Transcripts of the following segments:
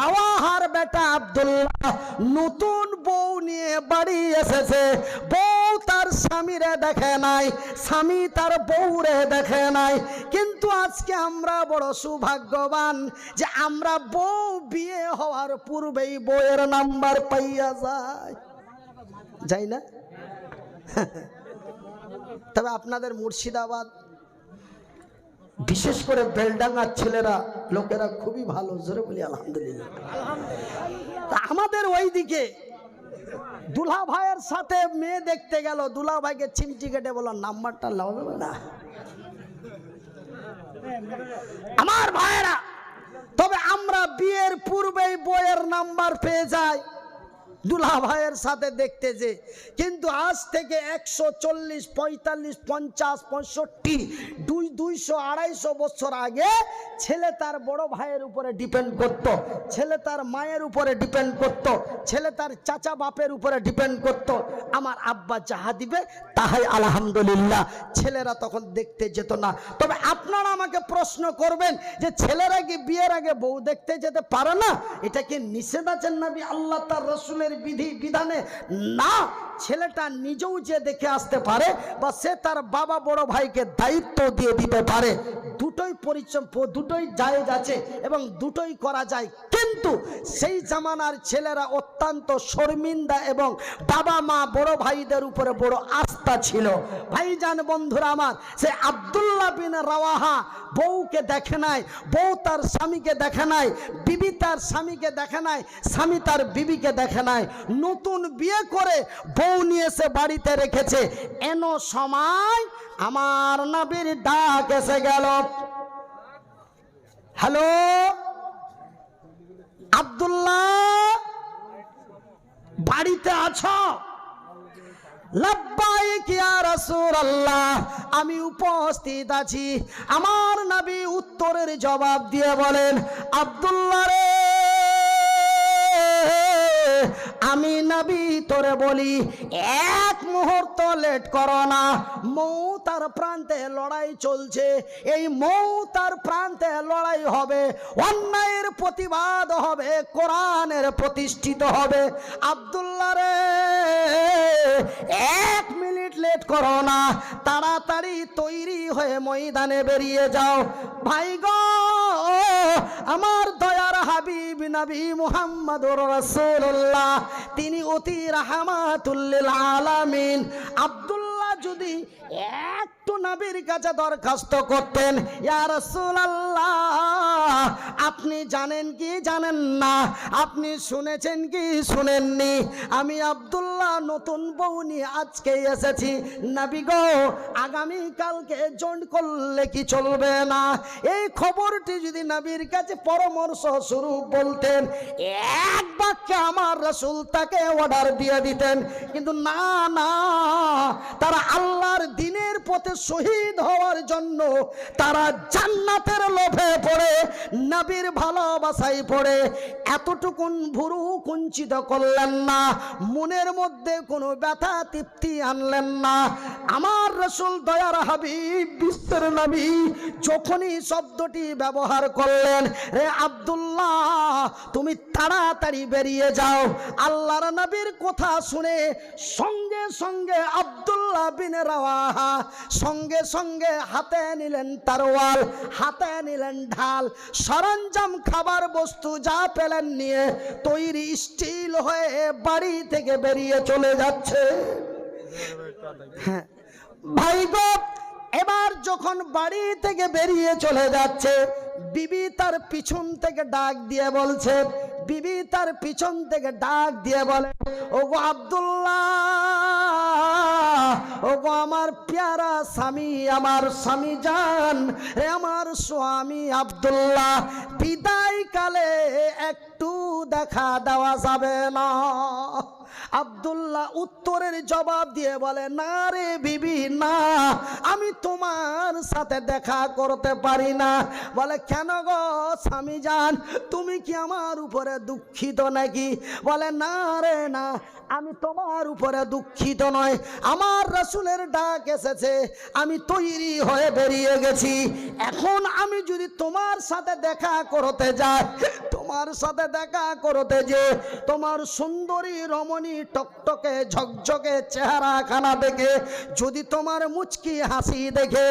রাওয়াহার বেটা আব্দুল্লাহ নতুন বউ নিয়ে বাড়ি এসেছে। বউ তার স্বামীরে দেখে নাই, স্বামী তার বউরে দেখে নাই। কিন্তু আজকে আমরা বড় সৌভাগ্যবান যে আমরা বউ বিয়ে হওয়ার পূর্বেই বউয়ের নাম্বার পাইয়া যায় যাই না? তবে আপনাদের মুর্শিদাবাদ বিশেষ করে বেলডাঙ্গার ছেলেরা, লোকেরা খুবই ভালো, জোরে বলি আলহামদুলিল্লাহ। আমাদের ওই দিকে দুলা ভাইয়ের সাথে মেয়ে দেখতে গেল, দুলা ভাইকে চিমটি কেটে বলো নাম্বারটা লাও দেবে না। আমার ভাইয়েরা, তবে আমরা বিয়ের পূর্বেই বইয়ের নাম্বার পেয়ে যাই। দুলা ভাইয়ের সাথে দেখতে যে কিন্তু আজ থেকে একশো চল্লিশ, পঁয়তাল্লিশ, পঞ্চাশ, পঁয়ষট্টি, দুই, দুইশো, আড়াইশো বছর আগে ছেলে তার বড় ভাইয়ের উপরে ডিপেন্ড করত। ছেলে তার মায়ের উপরে ডিপেন্ড করত। ছেলে তার চাচা বাপের উপরে ডিপেন্ড করত। আমার আব্বা যাহা দিবে, তাহাই আলহামদুলিল্লাহ ছেলেরা তখন দেখতে যেত না তবে আপনারা আমাকে প্রশ্ন করবেন যে ছেলেরা কি বিয়ের আগে বউ দেখতে যেতে পারে না এটা কি নিষেধ আছেন নাবি আল্লাহ তার রসুলের বিধি বিধানে না ছেলেটা নিজেও যে দেখে আসতে পারে বা সে তার বাবা বড় ভাইকে দায়িত্ব দিয়ে দিতে পারে, দুটোই পরিশ্রম দুটোই জায়েজ আছে এবং দুটোই করা যায়। কিন্তু সেই জামানার ছেলেরা অত্যন্ত শর্মিন্দা এবং বাবা মা বড় ভাইদের উপরে বড় আস্থা ছিল। ভাইজান বন্ধুরা আমার, সে আব্দুল্লাহ বিন রাওয়াহা বউকে দেখে নাই, বউ তার স্বামীকে দেখে নাই, বিবি তার স্বামীকে দেখে নাই, স্বামী তার বিবিকে দেখে নাই। নতুন বিয়ে করে বউ নিয়ে এসে বাড়িতে রেখেছে। এন সময় আমার নবীর ডাক এসে গেল। হ্যালো? আব্দুল্লাহ, বাড়িতে আছো? আমি উপস্থিত আছি। আমার নবী উত্তরের জবাব দিয়ে বলেন, আব্দুল্লাহ রে আমি নবী তোরে বলি, এক মুহূর্ত লেট করো না। মৌ তার প্রান্তে লড়াই চলছে। এই মৌ তার প্রান্তে লড়াই হবে, অন্যায়ের প্রতিবাদ হবে, কোরআনের প্রতিষ্ঠিত হবে। আব্দুল্লাহ রে, এক মিনিট লেট করো না, তাড়াতাড়ি তৈরি হয়ে ময়দানে বেরিয়ে যাও। ভাই গো আমার দয়ার হাবিব নবী মুহাম্মদুর রাসূলুল্লাহ তিনি অতি রাহমাতুল্লিল আলামিন আব্দুল্লাহ যদি একটু নবীর কাছে দরখাস্ত করতেন আপনি জানেন কি জানেন না, আপনি শুনেছেন কি শুনেননি? আমি আব্দুল্লাহ নতুন বউ নিয়ে আজকে এসেছি। নবী গো, আগামী কালকে জয়েন করলে কি চলবে না? এই খবরটি যদি নবীর কাছে পরামর্শ শুরু বলতেন, এক বাক্যে আমার রসুল তাকে অর্ডার দিয়ে দিতেন। কিন্তু না না, তারা আল্লাহর দিনের পথে শহীদ হওয়ার জন্য তারা জান্নাতের লোভে পড়ে, নবীর ভালোবাসায় পড়ে। এতটুকুন ভুরু কুঞ্চিত করলেন না, মনের মধ্যে কোনো ব্যথা তৃপ্তি আনলেন না। আমার রসুল দয়ার হাবিব, বিশ্বের নবী যখনই শব্দটি ব্যবহার করলেন, রে আব্দুল্লাহ, তুমি তাড়াতাড়ি বেরিয়ে যাও। আল্লাহর নবীর কথা শুনে সঙ্গে সঙ্গে আব্দুল্লাহ বিন রাওয়াহা সঙ্গে সঙ্গে হাতে নিলেন তারওয়াল, হাতে নিলেন ঢাল। সরঞ্জাম, খাবার বস্তু যা পেলেন নিয়ে তৈরি স্টিল হয়ে বাড়ি থেকে বেরিয়ে চলে যাচ্ছে। হ্যাঁ। ভাই গো, এবার যখন বাড়ি থেকে বেরিয়ে চলে যাচ্ছে বিবি তার পিছন থেকে ডাক দিয়ে বলছে, বিবি তার পিছন থেকে ডাক দিয়ে বলে ও গো আব্দুল্লাহ ও গো আমার প্যারা স্বামী, আমার স্বামী যান রে আমার স্বামী আব্দুল্লাহ বিদায় কালে একটু দেখা দেওয়া যাবে না। আব্দুল্লাহ উত্তরের জবাব দিয়ে বলে, না রে বিবি, না। আমি তোমার সাথে দেখা করতে পারি না। বলে, কেন গো স্বামী যান তুমি কি আমার উপরে দুঃখিত নাকি? বলে, না রে, না। আমি তোমার উপরে দুঃখিত নয়। আমার রসুলের ডাক এসেছে। আমি তৈরি হয়ে বেরিয়ে গেছি। এখন আমি যদি তোমার সাথে দেখা করতে যাই, তোমার সাথে দেখা করতে যে তোমার সুন্দরী রমণী টকটকে, ঝকঝকে চেহারা খানা দেখে, যদি তোমার মুচকি হাসি দেখে,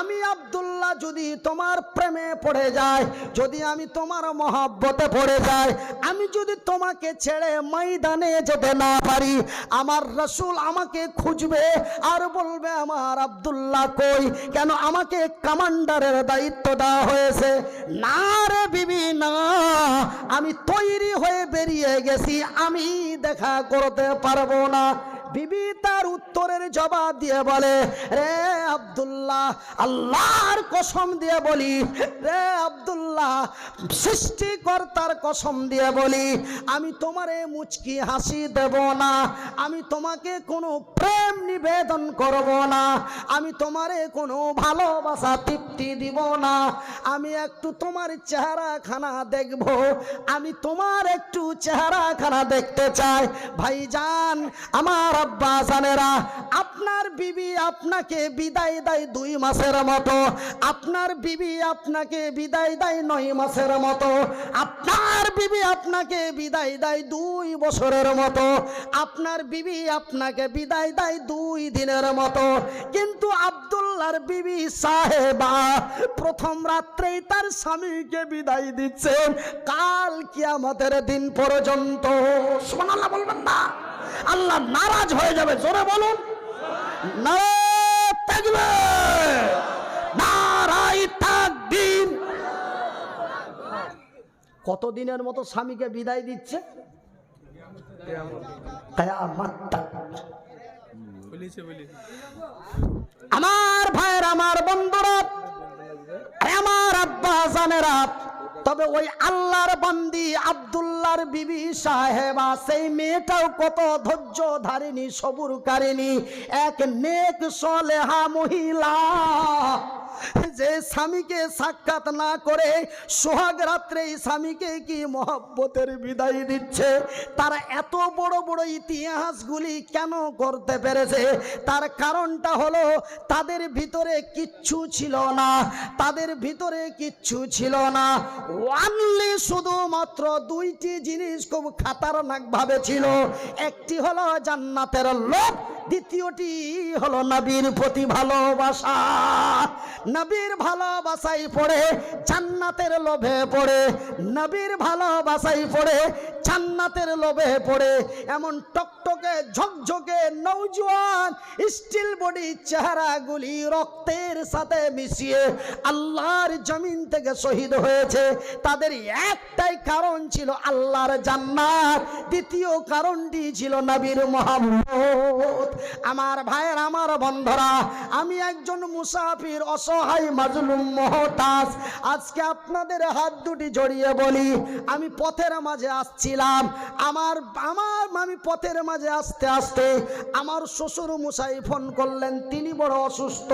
আমি আবদুল্লাহ যদি তোমার প্রেমে পড়ে যায় যদি আমি তোমার মহাব্বতে পড়ে যাই, আমি যদি তোমাকে ছেড়ে ময়দানে যেতে না পারি। আমার রসুল আমাকে খুঁজবে আর বলবে, আমার আবদুল্লাহ কই? কেন আমাকে কমান্ডারের দায়িত্ব দেওয়া হয়েছে? না রে বিবি, না। আমি তৈরি হয়ে বেরিয়ে গেছি। আমি দেখা করতে পারব না। বিবি তার উত্তরের জবাব দিয়ে বলে, রে আব্দুল্লাহ, আল্লাহর কসম দিয়ে বলি, রে আব্দুল্লাহ, সৃষ্টিকর্তার কসম দিয়ে বলি, আমি তোমারে মুচকি হাসি দেব না, আমি তোমাকে কোনো প্রেম নিবেদন করব না, আমি তোমারে কোনো ভালোবাসা তৃপ্তি দিব না, আমি একটু তোমার চেহারা খানা দেখব, আমি তোমার একটু চেহারা খানা দেখতে চাই, ভাইজান, আমার আব্বা আপনার বিবি আপনাকে বিদায় দেয় দুই মাসের মতো। আপনার বিবি আপনাকে বিদায় দেয় নয় মাসের মতো। আপনার বিবি আপনাকে বিদায় দেয় দুই বছরের মতো। আপনার বিবি আপনাকে বিদায় দেয় দুই দিনের মতো। কিন্তু আব্দুল্লাহর বিবি সাহেবা প্রথম রাত্রেই তার স্বামীকে বিদায় দিচ্ছেন। কাল কিয়ামতের দিন পর্যন্ত। সুবহানাল্লাহ বলবেন না। আল্লাহ নারাজ হয়ে যাবে, জোরে বলুন। থাকবে। কতদিনের মতো স্বামীকে বিদায় দিচ্ছে? আমার ভাইয়ের, আমার বন্ধুরা, আমার আব্বা জানেরা, তবে ওই আল্লাহর বান্দি আব্দুল্লাহর বিবি সাহেবা সেই মেয়েটাও কত ধৈর্য ধারিনী সবুর কারিনী এক নেক সলেহা মহিলা। যে স্বামীকে সাক্ষাৎ না করে সোহাগ রাত্রে স্বামীকে কি মহব্বতের বিদায় দিচ্ছে? তারা এত বড় বড় ইতিহাসগুলি কেন করতে পেরেছে? তার কারণটা হলো তাদের ভিতরে কিচ্ছু ছিল না। তাদের ভিতরে কিচ্ছু ছিল না। ওয়ানলি শুধুমাত্র দুইটি জিনিস খুব খাতারনাকভাবে ছিল। একটি হলো জান্নাতের লোভ, দ্বিতীয়টি হলো নবীর প্রতি ভালোবাসা। নবীর ভালোবাসাই পড়ে, জান্নাতের লোভে পড়ে, নবীর ভালোবাসাই পড়ে, জান্নাতের লোভে পড়ে, এমন টকটকে, ঝকঝকে নৌজওয়ান স্টিল বডি চেহারাগুলি রক্তের সাথে মিশিয়ে আল্লাহর জমিন থেকে শহীদ হয়েছে। তাদের একটাই কারণ ছিল আল্লাহর জান্নাত। দ্বিতীয় কারণটি ছিল নবীর মোহাম্মদ আমার ভাইয়ের, আমার বন্ধরা, আমি একজন মুসাফির অসহায় মাজলুম মহতাজ, আজকে আপনাদের হাত দুটি জড়িয়ে বলি, আমি পথের মাঝে আসছিলাম, আমার আমার, আমি পথের মাঝে আসতে আসতে আমার শ্বশুর মুসাই ফোন করলেন, তিনি বড় অসুস্থ।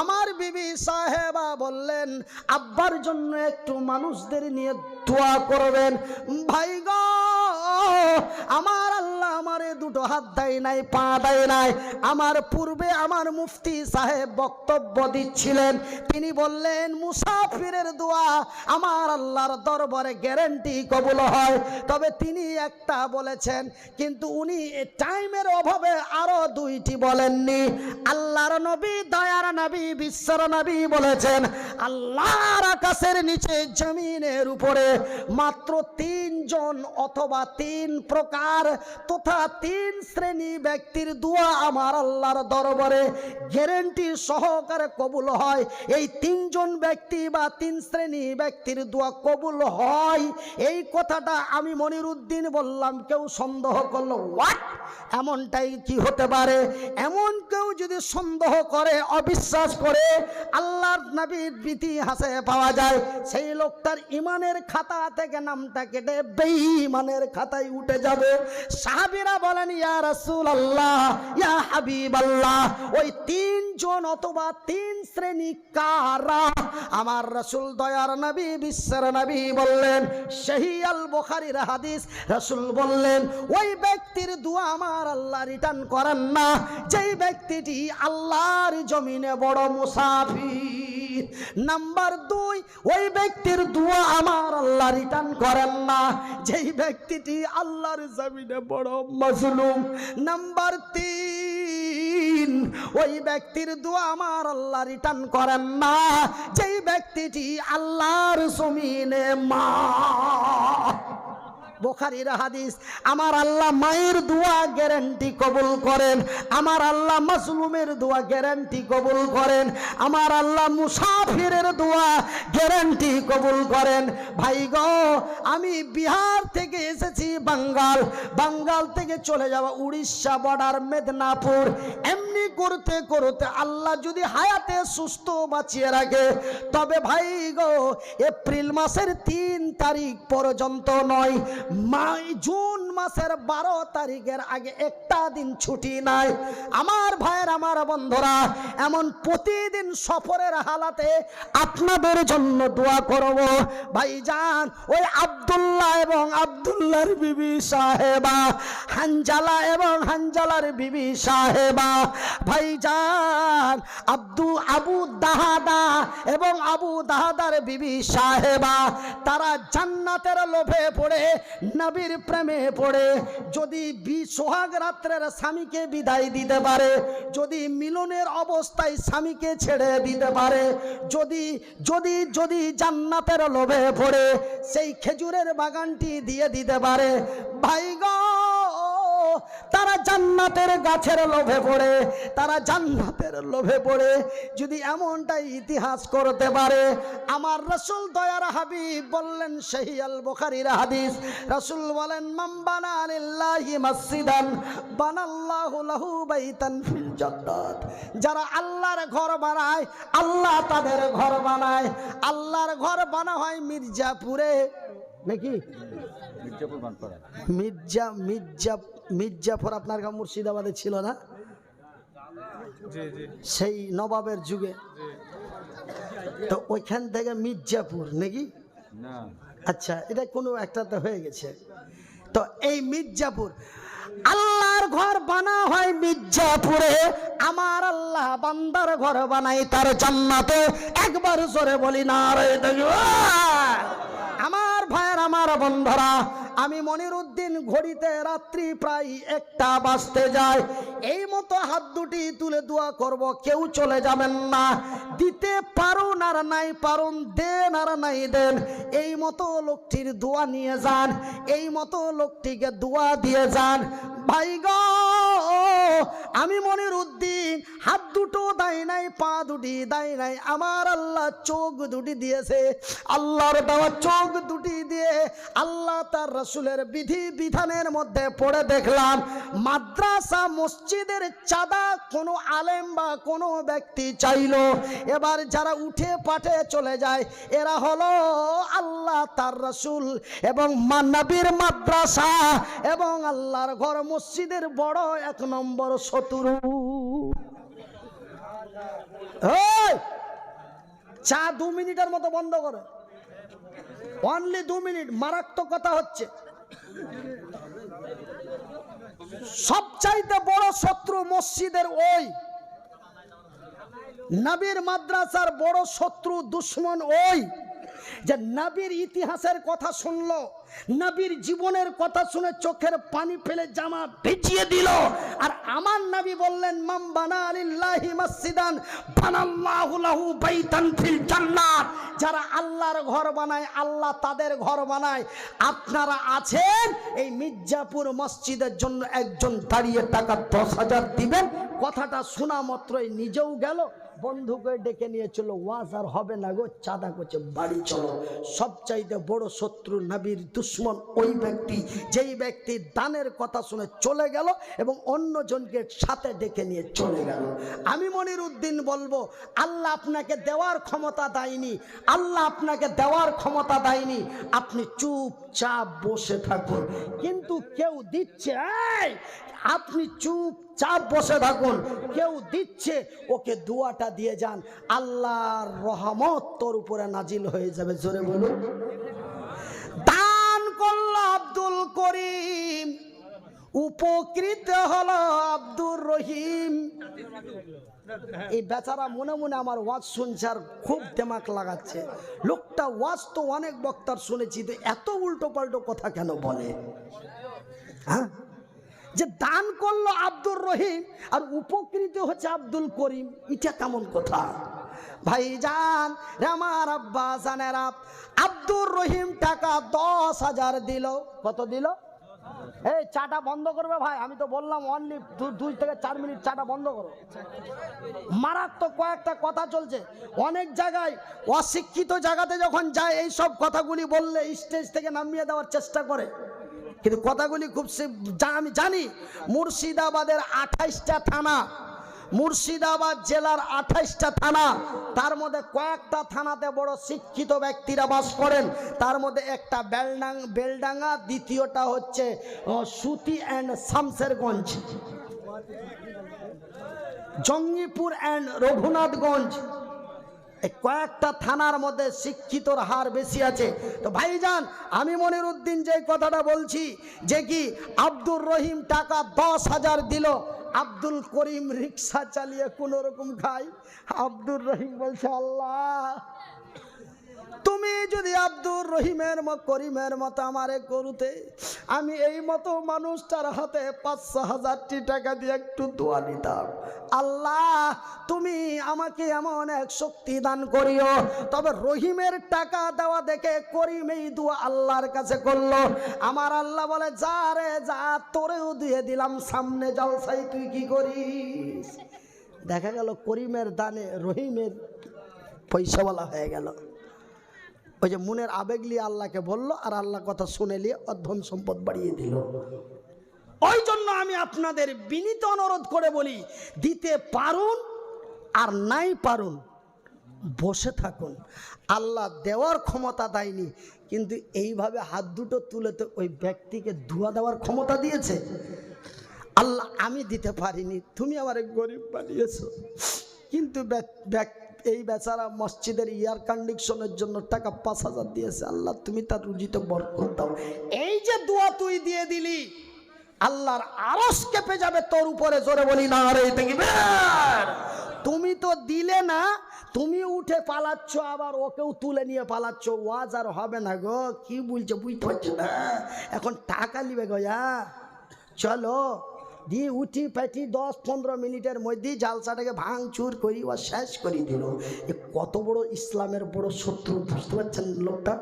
আমার বিবি সাহেবা বললেন, আব্বার জন্য একটু মানুষদের নিয়ে দোয়া করবেন। ভাই গো, আমার আল্লাহ আমারে দুটো হাত দেয় নাই, পা দেয় নাই। আমার পূর্বে আমার মুফতি সাহেব বক্তব্য দিচ্ছিলেন। তিনি বললেন, মুসাফিরের দোয়া আমার আল্লাহর দরবারে গ্যারেন্টি কবুল হয়। তবে তিনি একটা বলেছেন, কিন্তু উনি টাইমের অভাবে আরও দুইটি বলেননি। আল্লাহর নবী, দয়ার নবী, বিশ্বর নবী বলেছেন, আল্লাহর আকাশের নিচে, জমিনের উপরে মাত্র তিনজন অথবা তিন প্রকার তথা তিন শ্রেণি ব্যক্তির দোয়া আমার আল্লাহর দরবারে গ্যারেন্টি সহকারে কবুল হয়। এই তিনজন ব্যক্তি বা তিন শ্রেণি ব্যক্তির দোয়া কবুল হয়। এই কথাটা আমি মনির উদ্দিন বললাম, কেউ সন্দেহ করল হোয়াট এমনটাই কি হতে পারে? এমন কেউ যদি সন্দেহ করে, অবিশ্বাস করে, আল্লাহর নবীর ইতিহাসে পাওয়া যায়। সেই লোকটার ইমানের খাতা থেকে নামটা কেটে বেঈমানের খাতায় উঠে যাবে। যাবে সাহাবিরা বলেন, ইয়া রাসূল আল্লাহ ইয়া হাবিব আল্লাহ ওই তিনজন অথবা তিন শ্রেণি কারা? আমার রাসূল দয়ার নবী, বিশ্বের নবী বললেন আল বুখারীর হাদিস। রাসূল বললেন, ওই ব্যক্তির দোয়া আমার আল্লাহ রিটার্ন করেন না। যেই ব্যক্তিটি আল্লাহর জমিনে বড় মুসাফির। নাম্বার দুই, ওই ব্যক্তির দোয়া আমার আল্লাহ রিটার্ন করেন না। যেই ব্যক্তিটি আল্লাহর জমিনে বড় মজলুম। নাম্বার তিন, ওই ব্যক্তির দোয়া আমার আল্লাহ রিটার্ন করেন না। যেই ব্যক্তিটি আল্লাহর জমিনে মা। বোখারির হাদিস, আমার আল্লাহ মায়ের দোয়া গ্যারান্টি কবুল করেন, আমার আল্লাহ মাসলুমের দোয়া গ্যারান্টি কবুল করেন, আমার আল্লাহ মুসাফিরের দোয়া গ্যারান্টি কবুল করেন। ভাই গো, আমি বিহার থেকে এসেছি বাঙ্গাল বাঙ্গাল থেকে চলে যাওয়া উড়িষ্যা বর্ডার মেদিনীপুর। এমনি করতে করতে আল্লাহ যদি হায়াতে সুস্থ বাঁচিয়ে রাখে, তবে ভাই গো, এপ্রিল মাসের তিন তারিখ পর্যন্ত নয় মাই জুন মাসের বারো তারিখের আগে একটা দিন ছুটি নাই। আমার ভাইয়ের, আমার বন্ধুরা, এমন প্রতিদিন সফরের হালাতে আপনাদের জন্য দোয়া করব। ভাইজান, ওই আব্দুল্লাহ এবং আব্দুল্লাহর বিবি সাহেবা, হানজালা এবং হানজালার বিবি সাহেবা। ভাইজান, আব্দু, আবু দাহাদা এবং আবু দাহাদার বিবি সাহেবা, তারা জান্নাতের লোভে পড়ে নবীর প্রেমে পড়ে। যদি বি সোহাগ রাত্রের স্বামীকে বিদায় দিতে পারে, যদি মিলনের অবস্থায় স্বামীকে ছেড়ে দিতে পারে, যদি যদি যদি জান্নাতের লোভে পড়ে, সেই খেজুরের বাগানটি দিয়ে দিতে পারে। ভাই গো তারা জান্নাতের গাছের লোভে পড়ে, তারা জান্নাতের লোভে পড়ে। যদি এমনটাই ইতিহাস করতে পারে, আমার রসুল দয়ার হাবিব বললেন সেই আল বুখারীর হাদিস, রসুল বলেন মাম্বানা আলিল্লাহি মসজিদান, বানাল্লাহু লাহু যারা আল্লাহর ঘর বানায়, আল্লাহ তাদের ঘর বানায়। আল্লাহর ঘর বানা হয় মির্জাপুরে। নাকি? মির্জাপুর মির্জা মির্জা মির্জাফর আপনার গাঁ মুর্শিদাবাদে ছিল না? সেই নবাবের যুগে। তো ওইখান থেকে মির্জাপুর নাকি? আচ্ছা এটা কোনো একটাতে হয়ে গেছে। তো এই মির্জাপুর আল্লাহর ঘর বানা হয় মির্জাপুরে। আমার আল্লাহ বান্দার ঘর বানাই তার জান্নাতে। একবার জোরে বলি না রে দেখবার। আমার বন্ধরা, আমি মনিরুদ্দিন ঘড়িতে রাত্রি প্রায় একটা বাজতে যায়। এই মতো হাত দুটি তুলে দোয়া করব, কেউ চলে যাবেন না। দিতে পারুন আর নাই পারুন, দেন আর নাই দেন, এই মতো লোকটির দোয়া নিয়ে যান, এই মতো লোকটিকে দোয়া দিয়ে যান। ভাই গো আমি মনের উদ্দিন, হাত দুটো দেয় নাই, পা দুটি দেয় নাই, আমার আল্লাহ চোখ দুটি দিয়েছে। আল্লাহর দেওয়া চোখ দুটি দিয়ে আল্লাহ তার রসুলের বিধি বিধানের মধ্যে পড়ে দেখলাম, মাদ্রাসা, মসজিদের চাঁদা কোনো আলেম বা কোনো ব্যক্তি চাইলো। এবার যারা উঠে পাঠে চলে যায়, এরা হলো আল্লাহ তার রসুল এবং মান্নাবির মাদ্রাসা এবং আল্লাহর ঘর, মসজিদের বড় এক নম্বর শত্রু। চা দু মিনিটের মতো বন্ধ করে। অনলি দু মিনিট, মারাত্মক কথা হচ্ছে। সবচাইতে বড় শত্রু মসজিদের ওই। নবীর মাদ্রাসার বড় শত্রু দুশ্মন ওই। যে নবীর ইতিহাসের কথা শুনলো, নবীর জীবনের কথা শুনে চোখের পানি ফেলে জামা ভিজিয়ে দিল। আর আমার নবী বললেন মাম বানা আলিল্লাহি মসজিদান, বানাল্লাহু লাহু বাইতান ফিল জান্নাত। যারা আল্লাহর ঘর বানায়, আল্লাহ তাদের ঘর বানায়। আপনারা আছেন এই মির্জাপুর মসজিদের জন্য একজন দাঁড়িয়ে টাকা দশ হাজার দিবেন। কথাটা শোনা মাত্রই নিজেও গেল। বন্ধুকে ডেকে নিয়ে চলো ওয়াজ আর হবে না গো, চাঁদা করছে বাড়ি চলো। সবচাইতে বড় শত্রু নবীর দুশ্মন ওই ব্যক্তি, যেই ব্যক্তি দানের কথা শুনে চলে গেল এবং অন্যজনকে সাথে ডেকে নিয়ে চলে গেল। আমি মনির উদ্দিন বলব, আল্লাহ আপনাকে দেওয়ার ক্ষমতা দেয়নি, আল্লাহ আপনাকে দেওয়ার ক্ষমতা দেয়নি। আপনি চুপচাপ বসে থাকুন। কিন্তু কেউ দিচ্ছে আপনি চুপচাপ বসে থাকুন। কেউ দিচ্ছে, ওকে দুয়াটা দিয়ে যান। আল্লাহর রহমত তোর উপরে নাজিল হয়ে যাবে, জোরে বলুন। দান করল আব্দুল করিম, উপকৃত হল আব্দুর রহিম। এই বেচারা মনে মনে আমার ওয়াজ শুনছে আর খুব দেমাক লাগাচ্ছে। লোকটা ওয়াজ তো অনেক বক্তার শুনেছি, তো এত উল্টো পাল্টো কথা কেন বলে? হ্যাঁ? যে দান করল আব্দুর রহিম আর উপকৃত হচ্ছে আব্দুল করিম, এটা কেমন কথা? ভাইজান, রে আমার আব্বা, জানেরা, আব্দুর রহিম টাকা দশ হাজার দিল। কত দিল? এই চাটা বন্ধ করবে ভাই, আমি তো বললাম অনলি দুই থেকে চার মিনিট চাটা বন্ধ করো। মারাত্মক কয়েকটা কথা চলছে। অনেক জায়গায় অশিক্ষিত জায়গাতে যখন যায় এই সব কথাগুলি বললে স্টেজ থেকে নামিয়ে দেওয়ার চেষ্টা করে। কিন্তু কথাগুলি খুব আমি জানি, মুর্শিদাবাদের আঠাইশটা থানা, মুর্শিদাবাদ জেলার আঠাইশটা থানা, তার মধ্যে কয়েকটা থানাতে বড় শিক্ষিত ব্যক্তিরা বাস করেন। তার মধ্যে একটা বেলডাং বেলডাঙ্গা, দ্বিতীয়টা হচ্ছে সুতি অ্যান্ড শামসেরগঞ্জ। জঙ্গিপুর অ্যান্ড রঘুনাথগঞ্জ। কয়েকটা থানার মধ্যে শিক্ষিতর হার বেশি আছে। তো ভাইজান, আমি মনির উদ্দিন যে কথাটা বলছি, যে কি আব্দুর রহিম টাকা দশ হাজার দিল, আব্দুল করিম রিক্সা চালিয়ে কোনো রকম খাই আব্দুর রহিম বলছে, আল্লাহ! তুমি যদি আব্দুর রহিমের মত করিমের মতো আমারে করুতে, আমি এই মতো মানুষটার হাতে পাঁচশো হাজারটি টাকা দিয়ে একটু দোয়া নিতাম। আল্লাহ, তুমি আমাকে এমন এক শক্তি দান করিও। তবে রহিমের টাকা দেওয়া দেখে করিম এই দোয়া আল্লাহর কাছে করল। আমার আল্লাহ বলে, যা রে, যা, তোরেও দিয়ে দিলাম, সামনে জলসাই তুই কি করিস? দেখা গেল করিমের দানে রহিমের পয়সাওয়ালা হয়ে গেল। ওই যে মনের আবেগ নিয়ে আল্লাহকে বলল আর আল্লাহ কথা শুনে নিয়ে অধন সম্পদ বাড়িয়ে দিল। ওই জন্য আমি আপনাদের বিনীত অনুরোধ করে বলি, দিতে পারুন আর নাই পারুন, বসে থাকুন। আল্লাহ দেওয়ার ক্ষমতা দেয়নি, কিন্তু এইভাবে হাত দুটো তুলে তো ওই ব্যক্তিকে ধোয়া দেওয়ার ক্ষমতা দিয়েছে। আল্লাহ, আমি দিতে পারিনি, তুমি আমার গরিব বানিয়েছো। কিন্তু ব্যক- ব্যক- এই বেচারা মসজিদের এয়ার কন্ডিশনের জন্য টাকা পাঁচ হাজার দিয়েছে। আল্লাহ, তুমি তার রুজিতে বরকত দাও। এই যে দোয়া তুই দিয়ে দিলি, আল্লাহর আরস কেঁপে যাবে তোর উপরে, জোরে বলি না রে দেখিবেন তুমি তো দিলে না, তুমি উঠে পালাচ্ছ, আবার ওকেও তুলে নিয়ে পালাচ্ছ, ওয়াজ আর হবে না গো, কি বলছো বুঝতে পারছ না। এখন টাকা নিবে গো চলো। দিয়ে উঠি পেটি দশ পনেরো মিনিটের মধ্যেই জালসাটাকে ভাঙচুর করি ও শেষ করে দিল। এ কত বড় ইসলামের বড় শত্রু, বুঝতে পারছেন লোকটা?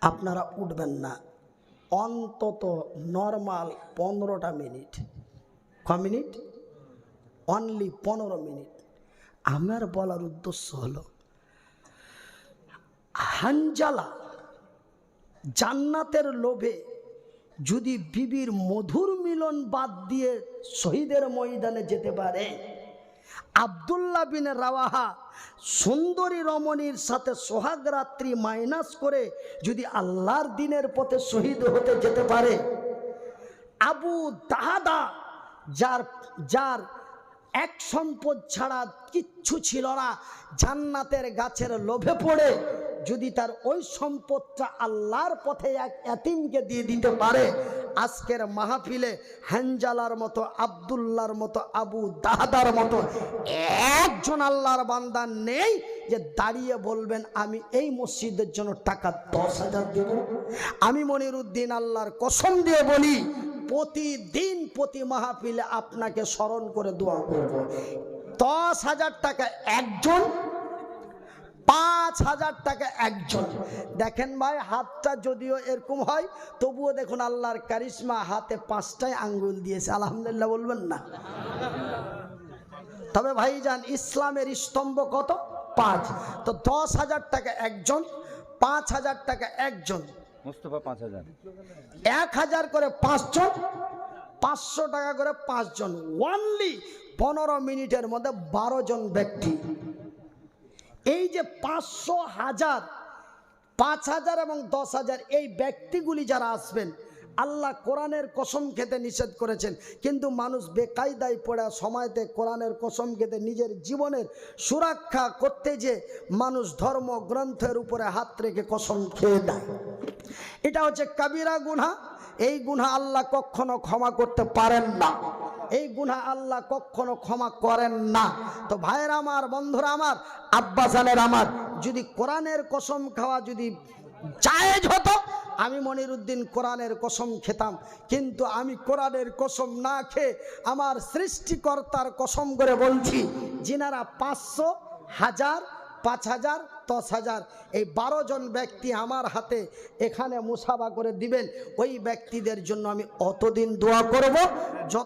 আপনারা উঠবেন না। অন্তত নর্মাল পনেরোটা মিনিট। ক মিনিট? অনলি পনেরো মিনিট। আমার বলার উদ্দেশ্য হলো, হানজালা জান্নাতের লোভে যদি বিবির মধুর মিলন বাদ দিয়ে শহীদের ময়দানে যেতে পারে। আবদুল্লাহ বিন রাওয়াহা সুন্দরী রমণীর সাথে সোহাগ রাত্রি মাইনাস করে যদি আল্লাহর দিনের পথে শহীদ হতে যেতে পারে। আবু দাহাদা যার যার এক সম্পদ ছাড়া কিচ্ছু ছিল না, জান্নাতের গাছের লোভে পড়ে যদি তার ওই সম্পদটা আল্লাহর পথে এক এতিমকে দিয়ে দিতে পারে, আজকের মাহফিলে হ্যাঞ্জালার মতো আবদুল্লার মতো, আবু দাহাদার মতো একজন আল্লাহর বান্দা নেই যে দাঁড়িয়ে বলবেন, আমি এই মসজিদের জন্য টাকা দশ হাজার দেব। আমি মনির উদ্দিন আল্লাহর কসম দিয়ে বলি, প্রতিদিন প্রতি মাহফিলে আপনাকে স্মরণ করে দোয়া করব। দশ হাজার টাকা একজন পাঁচ হাজার টাকা একজন। দেখেন ভাই হাতটা যদিও এরকম হয় তবুও দেখুন আল্লাহর কারিশমা হাতে পাঁচটায় আঙ্গুল দিয়েছে। আলহামদুলিল্লাহ বলবেন না। তবে ভাই যান ইসলামের স্তম্ভ কত? পাঁচ। তো দশ হাজার টাকা একজন পাঁচ হাজার টাকা একজন। মুস্তফা পাঁচ হাজার। এক হাজার করে পাঁচজন পাঁচশো টাকা করে পাঁচজন। ওয়ানলি পনেরো মিনিটের মধ্যে বারো জন ব্যক্তি। এই যে পাঁচশো হাজার, পাঁচ হাজার এবং দশ হাজার এই ব্যক্তিগুলি যারা আসবেন, আল্লাহ কোরআনের কসম খেতে নিষেধ করেছেন। কিন্তু মানুষ বেকায়দায় পড়া সময়তে কোরআনের কসম খেতে নিজের জীবনের সুরক্ষা করতে যে মানুষ ধর্ম গ্রন্থের উপরে হাত রেখে কসম খেয়ে দেয় এটা হচ্ছে কাবিরা গুনা এই গুনা আল্লাহ কখনো ক্ষমা করতে পারেন না। এই গুনা আল্লাহ কখনো ক্ষমা করেন না। তো ভাইয়ের আমার, বন্ধুরা আমার আব্বাসানের আমার, যদি কোরআনের কসম খাওয়া যদি জায়েজ হতো, আমি মনিরুদ্দিন কোরআনের কসম খেতাম। কিন্তু আমি কোরআনের কসম না খেয়ে আমার সৃষ্টিকর্তার কসম করে বলছি, যিনারা পাঁচশো হাজার, পাঁচ হাজার, দশ হাজার, এই বারো জন ব্যক্তি আমার হাতে এখানে মুসাফা করে দিবেন, ওই ব্যক্তিদের জন্য আমি অতদিন দোয়া করব। যত